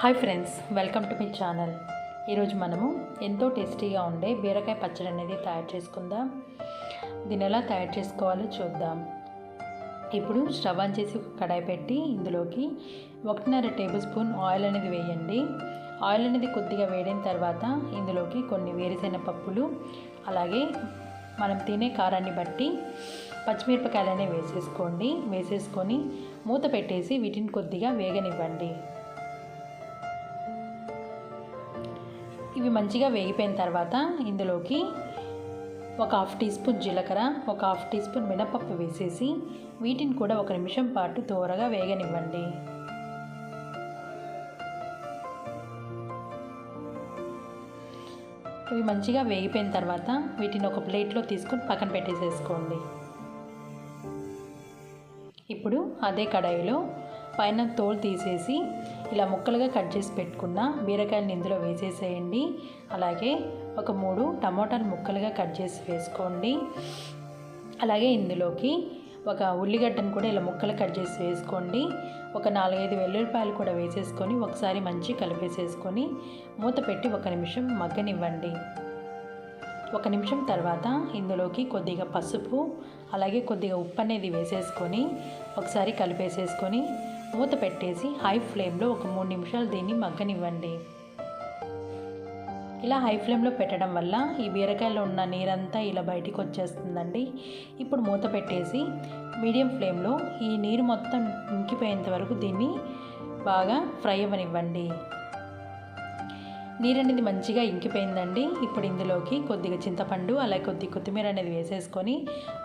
Hi friends welcome to మీ channel. ఈరోజు మనము ఎంతో టేస్టీగా ఉండే బీరకాయ పచ్చడి అనేది తయారు చేసుకుందాం. దీన్ని ఎలా తయారు చేసుకోవాలో చూద్దాం. ఇప్పుడు స్టవ్ ఆన్ చేసి కడాయి పెట్టి ఇందులోకి ఒకటిన్నర టేబుల్ స్పూన్ ఆయిల్ అనేది వేయండి. ఆయిల్ అనేది కొద్దిగా వేడిన తర్వాత ఇందులోకి కొన్ని వేరుశెనగ పప్పులు అలాగే మనం తినే కారాన్ని బట్టి పచ్చిమిరపకాయలనే వేసేసుకోండి. వేసేసుకొని మూత పెట్టేసి వీటిని కొద్దిగా వేగనివ్వండి. ఇవి మంచిగా వేగిపోయిన తర్వాత ఇందులోకి ఒక హాఫ్ టీ స్పూన్ జీలకర్ర ఒక హాఫ్ టీ స్పూన్ మినపప్పు వేసేసి వీటిని కూడా ఒక నిమిషం పాటు దూరగా వేగనివ్వండి. ఇవి మంచిగా వేగిపోయిన తర్వాత వీటిని ఒక ప్లేట్లో తీసుకొని పక్కన పెట్టేసేసుకోండి. ఇప్పుడు అదే కడాయిలో పైన తోలు తీసేసి ఇలా ముక్కలుగా కట్ చేసి పెట్టుకున్న బీరకాయలను ఇందులో వేసేసేయండి. అలాగే ఒక మూడు టమోటాలు ముక్కలుగా కట్ చేసి వేసుకోండి. అలాగే ఇందులోకి ఒక ఉల్లిగడ్డను కూడా ఇలా ముక్కలు కట్ చేసి వేసుకోండి. ఒక నాలుగైదు వెల్లుల్లిపాయలు కూడా వేసేసుకొని ఒకసారి మంచి కలిపేసేసుకొని మూత పెట్టి ఒక నిమిషం మగ్గనివ్వండి. ఒక నిమిషం తర్వాత ఇందులోకి కొద్దిగా పసుపు అలాగే కొద్దిగా ఉప్పు అనేది వేసేసుకొని ఒకసారి కలిపేసేసుకొని మూత పెట్టేసి హై ఫ్లేమ్లో ఒక మూడు నిమిషాలు దీన్ని మగ్గనివ్వండి. ఇలా హై ఫ్లేమ్లో పెట్టడం వల్ల ఈ బీరకాయలో ఉన్న నీరంతా ఇలా బయటికి వచ్చేస్తుందండి. ఇప్పుడు మూత పెట్టేసి మీడియం ఫ్లేమ్లో ఈ నీరు మొత్తం ఇంకిపోయేంత వరకు దీన్ని బాగా ఫ్రై అవ్వనివ్వండి. నీరు అనేది మంచిగా ఇంకిపోయిందండి. ఇప్పుడు ఇందులోకి కొద్దిగా చింతపండు అలాగే కొద్ది కొత్తిమీర అనేది వేసేసుకొని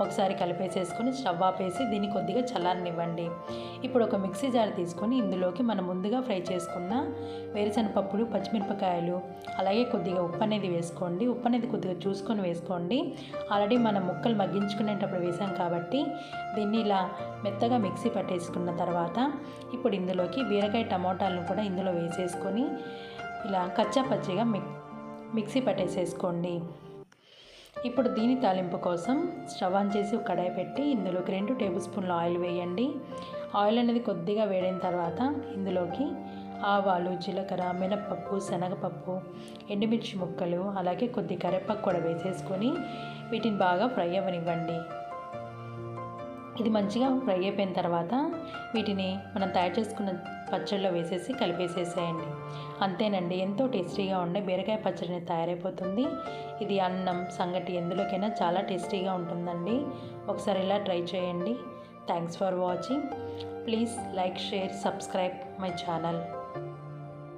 ఒకసారి కలిపేసేసుకొని స్టవ్ ఆపేసి దీన్ని కొద్దిగా చల్లారనివ్వండి. ఇప్పుడు ఒక మిక్సీ జార్ తీసుకొని ఇందులోకి మనం ముందుగా ఫ్రై చేసుకున్న వేరుశనపప్పులు పచ్చిమిరపకాయలు అలాగే కొద్దిగా ఉప్పు అనేది వేసుకోండి. ఉప్పు అనేది కొద్దిగా చూసుకొని వేసుకోండి. ఆల్రెడీ మనం ముక్కలు మగ్గించుకునేటప్పుడు వేసాం కాబట్టి దీన్ని ఇలా మెత్తగా మిక్సీ పట్టేసుకున్న తర్వాత ఇప్పుడు ఇందులోకి బీరకాయ టమోటాలను కూడా ఇందులో వేసేసుకొని ఇలా కచ్చా పచ్చిగా మిక్ మిక్సీ పట్టేసేసుకోండి. ఇప్పుడు దీని తాలింపు కోసం స్టవ్ ఆన్ చేసి కడాయి పెట్టి ఇందులోకి రెండు టేబుల్ స్పూన్ల ఆయిల్ వేయండి. ఆయిల్ అనేది కొద్దిగా వేడిన తర్వాత ఇందులోకి ఆవాలు జీలకర్ర మినపప్పు శనగపప్పు ఎండుమిర్చి ముక్కలు అలాగే కొద్ది కరివేపాకు కూడా వేసేసుకొని వీటిని బాగా ఫ్రై అవ్వనివ్వండి. ఇది మంచిగా ఫ్రై అయిపోయిన తర్వాత వీటిని మనం తయారు చేసుకున్న పచ్చడిలో వేసేసి కలిపేసేసేయండి. అంతేనండి ఎంతో టేస్టీగా ఉండే బీరకాయ పచ్చడిని తయారైపోతుంది. ఇది అన్నం సంగటి ఎందులోకైనా చాలా టేస్టీగా ఉంటుందండి. ఒకసారి ఇలా ట్రై చేయండి. Thanks for watching please like share subscribe my channel